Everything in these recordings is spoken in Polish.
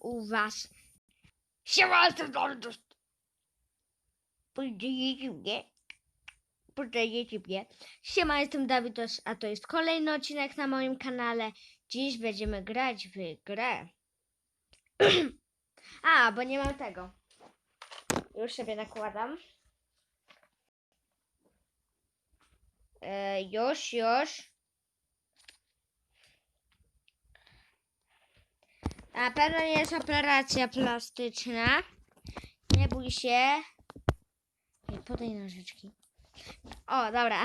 u was. Siema, jestem Dordust. Poznajecie mnie? Poznajecie mnie? Siema, jestem Dawidos, a to jest kolejny odcinek na moim kanale. Dziś będziemy grać w grę. a, bo nie mam tego. Już sobie nakładam. E, już, już. Na pewno nie jest operacja plastyczna. Nie bój się. Nie, podaj nożyczki. O, dobra.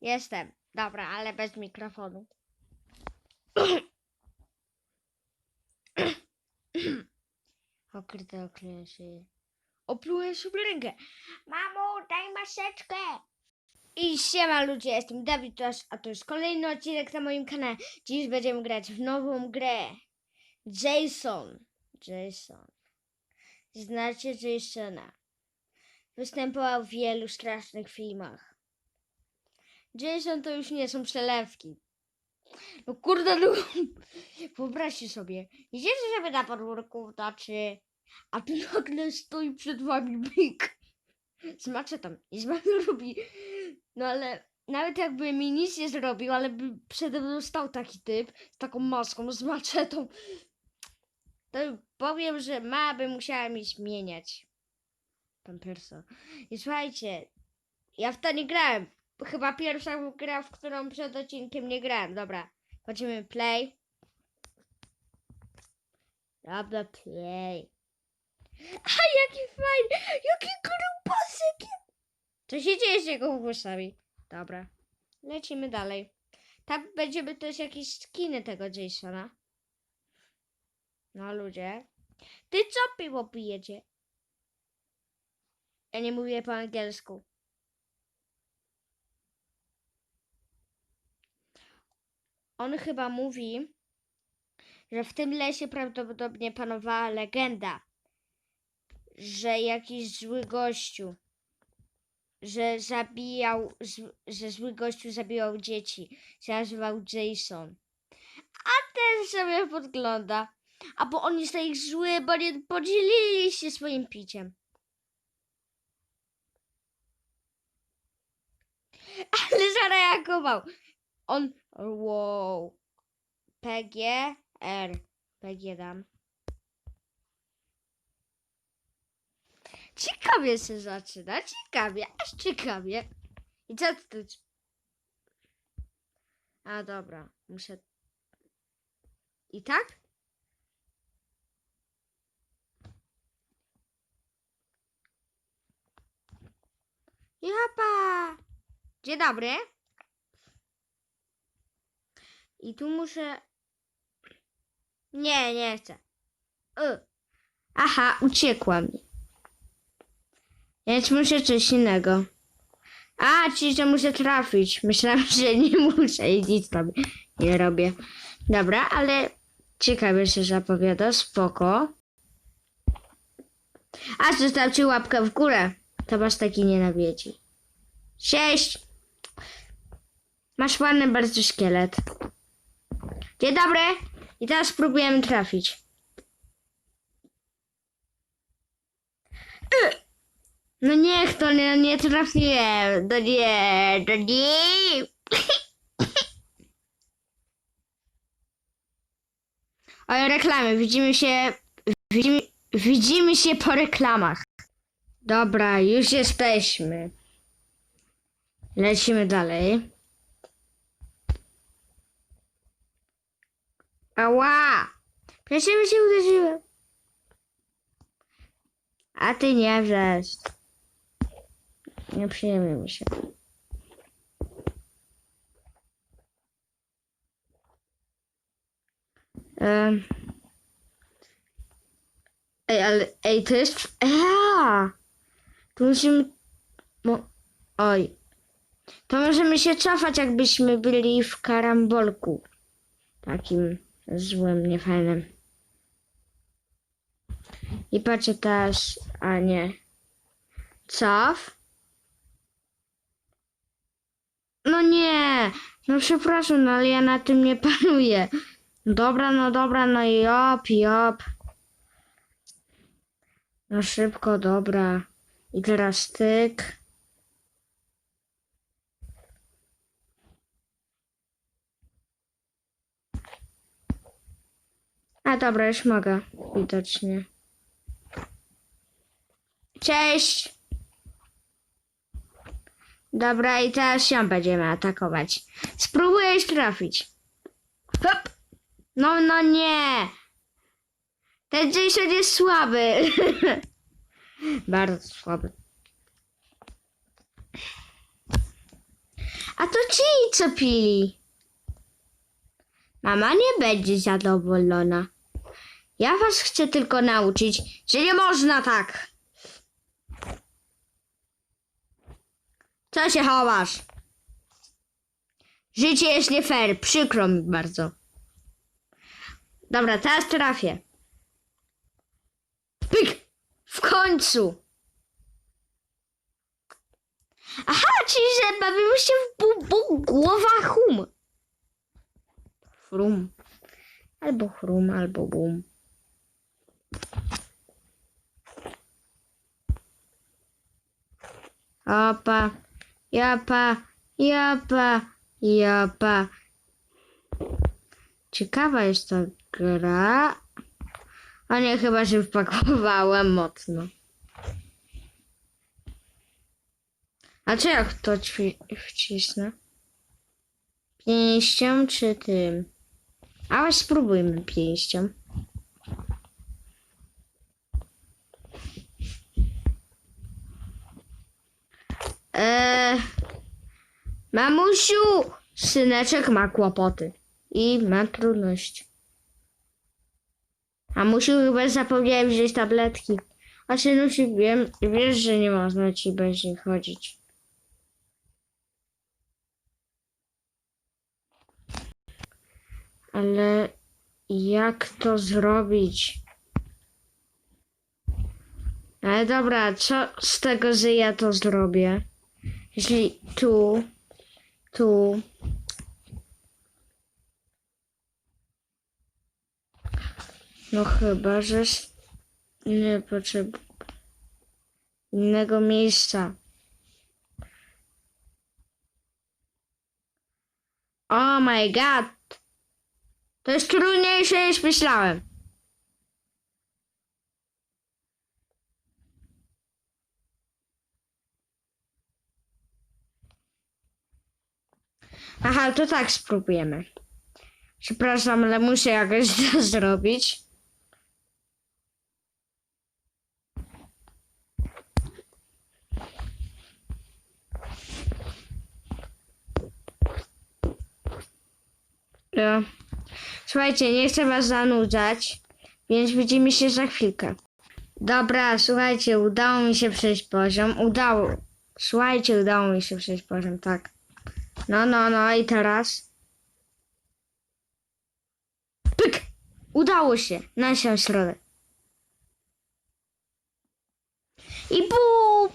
Jestem. Dobra, ale bez mikrofonu. Okryte okresy. Oplułem sobie rękę. Mamo, daj maseczkę. I siema ludzie, jestem Dawid a to jest kolejny odcinek na moim kanale. Dziś będziemy grać w nową grę. Jason. Jason. Znacie Jasona. Występował w wielu strasznych filmach. Jason to już nie są przelewki. No kurde, no. Wyobraźcie sobie. Idziecie sobie na podwórku nocy, a tu nagle stoi przed wami byk. Z maczetą. I z wami robi. No ale nawet jakby mi nic nie zrobił, ale by przede mną stał taki typ z taką maską, z maczetą to powiem, że ma by musiała mi zmieniać. Pan Perso. I słuchajcie, ja w to nie grałem. Chyba pierwsza gra, w którą przed odcinkiem nie grałem. Dobra, chodzimy play. Dobra, play. A jaki fajny! Jaki grubasek! Co się dzieje z jego włosami? Dobra, lecimy dalej. Tam będziemy też jakieś skiny tego Jasona. No ludzie. Ty co piwo pijecie? Ja nie mówię po angielsku. On chyba mówi, że w tym lesie prawdopodobnie panowała legenda, że jakiś zły gościu, że zabijał, że zły gościu zabijał dzieci, się nazywał Jason. A ten sobie podgląda. A bo on jest tak zły, bo nie podzielili się swoim piciem. Ale zareagował. On. Wow. PG R. PG dam. Ciekawie się zaczyna. Ciekawie. Aż ciekawie. I co ty? A dobra. Muszę. I tak? Japa! Dzień dobry. I tu muszę. Nie, nie chcę. Y. Aha, uciekła mi. Więc muszę coś innego. A, czyli że muszę trafić. Myślałam, że nie muszę i nic tam nie robię. Dobra, ale ciekawie się zapowiada. Spoko. A, zostawcie łapkę w górę. To was taki nienawiedzi. Cześć! Masz ładny bardzo szkielet. Dzień dobry! I teraz spróbujemy trafić. Y! No niech to nie, nie trafiłem. No nie, no nie. Reklamy. Widzimy się. Widzimy, widzimy się po reklamach. Dobra, już jesteśmy. Lecimy dalej. Ała! Przecież się uderzyłem. A ty nie wrzesz. Nie przyjemnie mi się. Em. Ej, ale ej, to jest. Eee! Tu musimy. Mo... Oj. To możemy się cofać, jakbyśmy byli w karambolku. Takim złym, niefajnym. I patrzę teraz. A nie. Cof. No nie. No przepraszam, no ale ja na tym nie panuję. Dobra, no dobra, no jop, jop. No szybko, dobra. I teraz tyk. A dobra, już mogę. Widocznie. Cześć! Dobra, i teraz ją będziemy atakować. Spróbujesz trafić. Hop! No, no nie! Ten Jason jest słaby. Bardzo słaby. A to ci, co pili. Mama nie będzie zadowolona. Ja was chcę tylko nauczyć, że nie można tak. Co się chowasz? Życie jest nie fair, przykro mi bardzo. Dobra, teraz trafię. W końcu! Aha, czyli że bawimy się w bu, bu głowa hum. Frum. Albo chrum, albo bum. Opa, japa, japa, japa. Ciekawa jest ta gra. A nie, chyba się wpakowałem mocno. A czy jak to wcisnę? Pięścią czy tym? Ale spróbujmy pięścią. Eee, mamusiu, syneczek ma kłopoty i ma trudności. Mamusiu, chyba zapomniałem wziąć tabletki. A synusi, wiem, wiesz, że nie można ci nich chodzić. Ale jak to zrobić? Ale dobra, co z tego, że ja to zrobię? Jeśli tu, tu. No chyba, że nie potrzebuję innego miejsca. Oh my god! To jest trudniejsze niż myślałem. Aha, to tak spróbujemy. Przepraszam, ale muszę jakoś to zrobić. Ja. Słuchajcie, nie chcę was zanudzać, więc widzimy się za chwilkę. Dobra, słuchajcie, udało mi się przejść poziom. Udało. Słuchajcie, udało mi się przejść poziom, tak. No, no, no i teraz. Pyk! Udało się na się środę. I bu!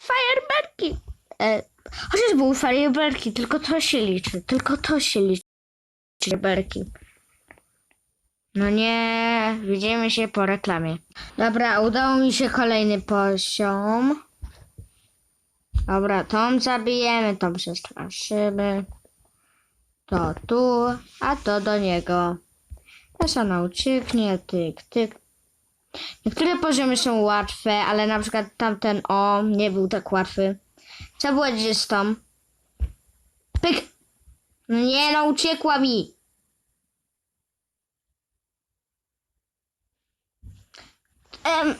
Fajerwerki! E, chociaż były fajerwerki, tylko to się liczy. Tylko to się liczy. Fajerwerki. No nie, widzimy się po reklamie. Dobra, udało mi się kolejny poziom. Dobra, tą zabijemy, tą przestraszymy. To tu, a to do niego. Teraz ona ucieknie, tyk, tyk. Niektóre poziomy są łatwe, ale na przykład tamten o nie był tak łatwy. Co było z tą? Pyk! Nie no, uciekła mi.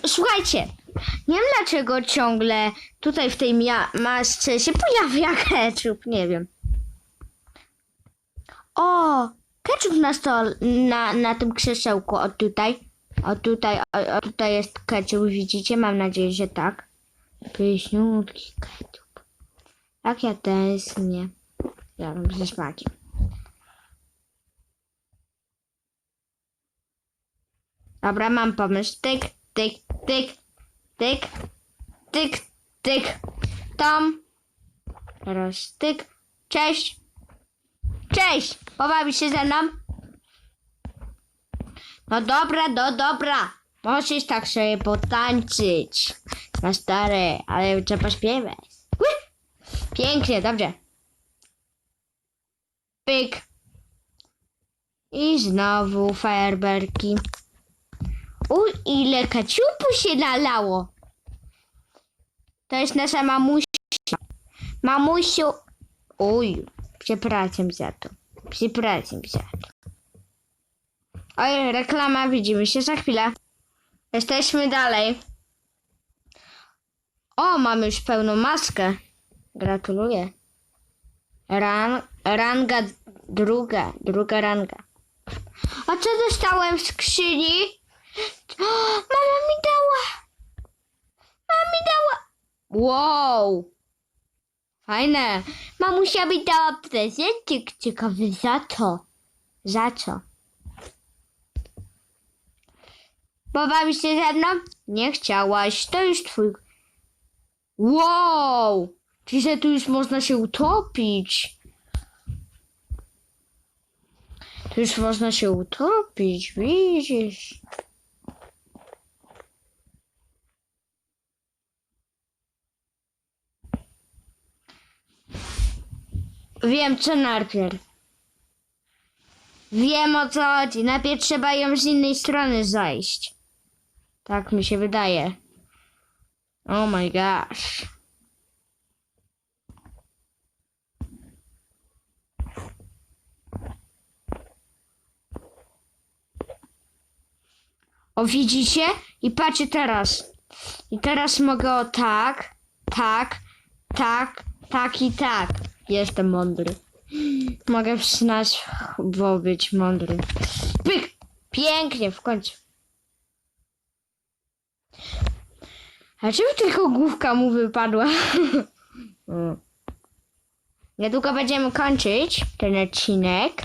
Słuchajcie, nie wiem dlaczego ciągle tutaj w tej masce się pojawia ketchup, nie wiem. O, ketchup na stole, na, na tym krzesełku, o tutaj. O tutaj, o, o tutaj jest ketchup, widzicie? Mam nadzieję, że tak. Pyśniutki ketchup. Jak ja tęsknię. Ja mam ze smakiem. Dobra, mam pomysł. Tyk, tyk, tyk, tyk, tyk, tyk. Tom. Teraz tyk. Cześć. Cześć. Pobawisz się ze mną? No dobra, no dobra. Możesz tak sobie potańczyć. Na stare, ale trzeba śpiewać. Pięknie, dobrze. Pyk. I znowu fajerwerki. Uj, ile kaciupu się nalało. To jest nasza mamusia. Mamusiu. Uj, przepraszam za to. Przepraszam za to. Oj, reklama, widzimy się za chwilę. Jesteśmy dalej. O, mamy już pełną maskę. Gratuluję. Ran, ranga druga, druga ranga. A co dostałem w skrzyni? O, mama mi dała. Mama mi dała. Wow. Fajne. Mamusia mi dała prezencik. Ciekawy za co? Za co? Pobawisz się ze mną? Nie chciałaś. To już twój. Wow! Czyli że tu już można się utopić. Tu już można się utopić, widzisz? Wiem co najpierw. Wiem o co chodzi. Najpierw trzeba ją z innej strony zajść. Tak mi się wydaje. Oh my gosh. O widzicie? I patrzcie teraz. I teraz mogę o tak, tak, tak, tak i tak. Jestem mądry. Mogę znać, bo być mądry. Pyk! Pięknie, w końcu. A czemu tylko główka mu wypadła? Mm. Niedługo będziemy kończyć ten odcinek.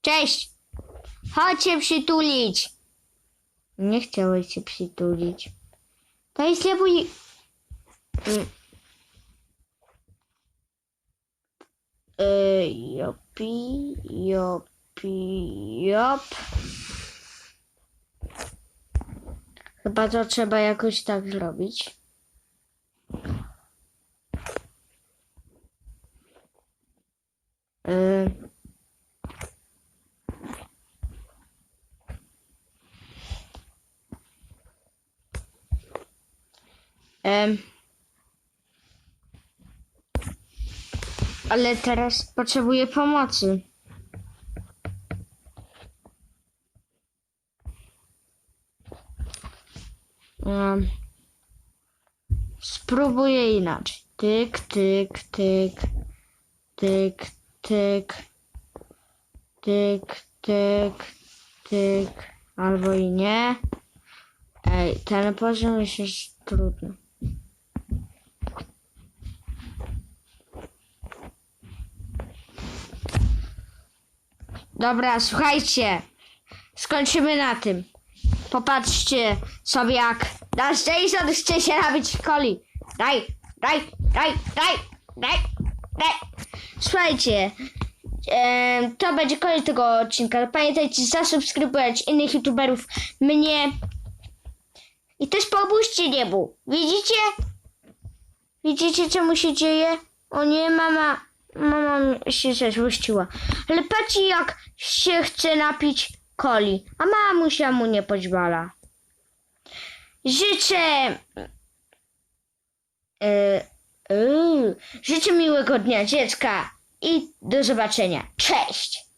Cześć! Chodź się przytulić. Nie chciałeś się przytulić. To jest mój... Mm. Y, Jopi, jopi, jop. Chyba to trzeba jakoś tak zrobić. Y. Em. Ale teraz potrzebuję pomocy. Um, spróbuję inaczej. Tyk, tyk, tyk, tyk, tyk, tyk, tyk, tyk, albo i nie. Ej, ten poziom jest już trudny. Dobra, słuchajcie. Skończymy na tym. Popatrzcie sobie jak nasz Jason chce się nabić coli. Daj, daj, daj, daj, daj, daj. Słuchajcie, to będzie koniec tego odcinka. Pamiętajcie zasubskrybować innych youtuberów, mnie i też pomóżcie niebu. Widzicie? Widzicie czemu się dzieje? O nie, mama, mama się zezłościła. Ale patrzcie jak się chce napić coli, a mamusia mu nie pozwala. Życzę... Yy, yy, życzę miłego dnia dziecka i do zobaczenia. Cześć!